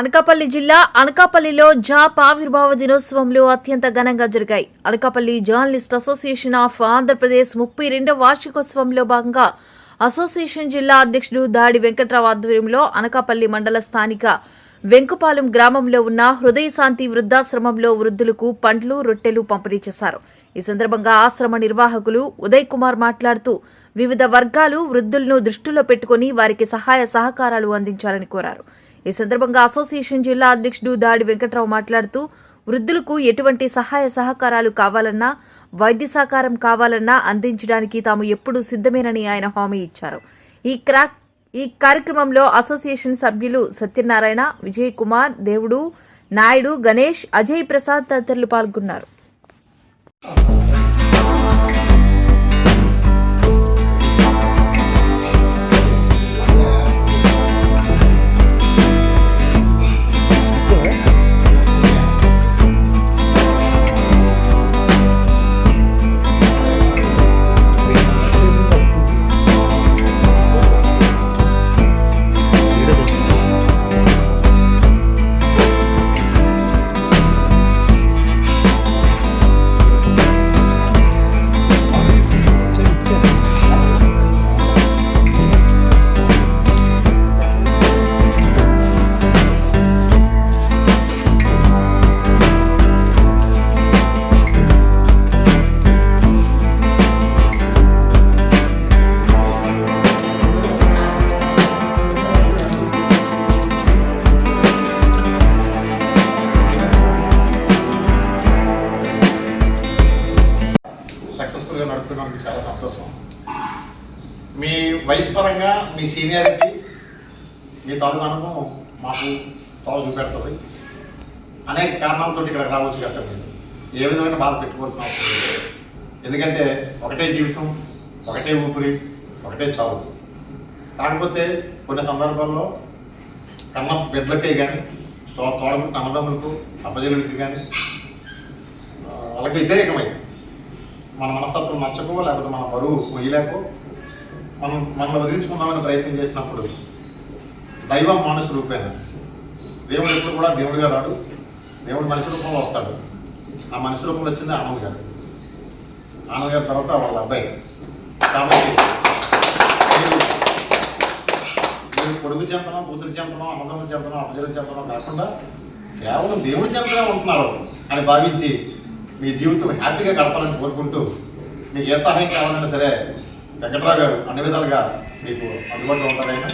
అనకాపల్లి జిల్లా అనకాపల్లిలో జాప్ ఆవిర్భావ దినోత్సవంలో అత్యంత ఘనంగా జరిగాయి. Anakapalli journalist association of Andhra Pradesh ముప్పై రెండవ వార్షికోత్సవంలో భాగంగా అసోసియేషన్ జిల్లా అధ్యక్షుడు దాడి వెంకట్రావు ఆధ్వర్యంలో అనకాపల్లి మండల స్థానిక వెంకుపాలెం గ్రామంలో ఉన్న హృదయ శాంతి వృద్ధాశ్రమంలో వృద్ధులకు పండ్లు రొట్టెలు పంపిణీ చేశారు. ఈ సందర్భంగా ఆశ్రమ నిర్వాహకులు ఉదయ్ కుమార్ మాట్లాడుతూ వివిధ వర్గాలు వృద్ధులను దృష్టిలో పెట్టుకుని వారికి సహాయ సహకారాలు అందించాలని కోరారు. ఈ సందర్భంగా అసోసియేషన్ జిల్లా అధ్యక్షుడు దాడి వెంకట్రావు మాట్లాడుతూ వృద్ధులకు ఎటువంటి సహాయ సహకారాలు కావాలన్నా వైద్య సహకారం కావాలన్నా అందించడానికి తాము ఎప్పుడూ సిద్ధమేనని ఆయన హామీ ఇచ్చారు. ఈ క్రాక్ ఈ కార్యక్రమంలో అసోసియేషన్ సభ్యులు సత్యనారాయణ విజయ్ కుమార్ దేవుడు నాయుడు గణేష్ అజయ్ ప్రసాద్ తదితరులు పాల్గొన్నారు. సక్సెస్ఫుల్గా చాలా సంతోషం. మీ వయసు పరంగా మీ సీనియారిటీ మీ తాలూకు అనుభవం మాకు తావు చూపెడుతుంది. అనేక కారణాలతో ఇక్కడ రావచ్చు కదా ఏ విధమైన బాధ పెట్టుకోవాల్సిన అవసరం లేదు. ఎందుకంటే ఒకటే జీవితం ఒకటే ఊపిరి ఒకటే చావు. కాకపోతే కొన్ని సందర్భాల్లో కన్న బిడ్డలకే కానీ సో తోడబుట్టిన అన్నదమ్ములకు అప్పజనులకి కానీ వాళ్ళకి వ్యతిరేకమై మన మనస్తత్వం నచ్చకో లేకపోతే మన బరువు మొయ్యలేకో మనం మనల్ని వదిలించుకుందామని ప్రయత్నం చేసినప్పుడు దైవ మానసు రూపేణ. దేవుడు ఎప్పుడు కూడా దేవుడిగా రాడు. దేవుడు మనిషి రూపంలో వస్తాడు. ఆ మనిషి రూపంలో వచ్చింది ఆనంద్ గారు. ఆనంద్ గారి తర్వాత వాళ్ళ అబ్బాయి. కాబట్టి మీరు- కొడుకు చెంతనం కూతురు చెంతనం అన్నదమ్ముడు చెంతనం అప్పజలు చెంతనం కాకుండా కేవలం దేవుడి చెంతనే ఉంటున్నారు. అని భావించి మీ జీవితం హ్యాపీగా గడపాలని కోరుకుంటూ మీకు ఏ సహాయం కావాలన్నా సరే వెంకట్రావు గారు అన్ని విధాలుగా మీకు అందుబాటులో ఉంటారైనా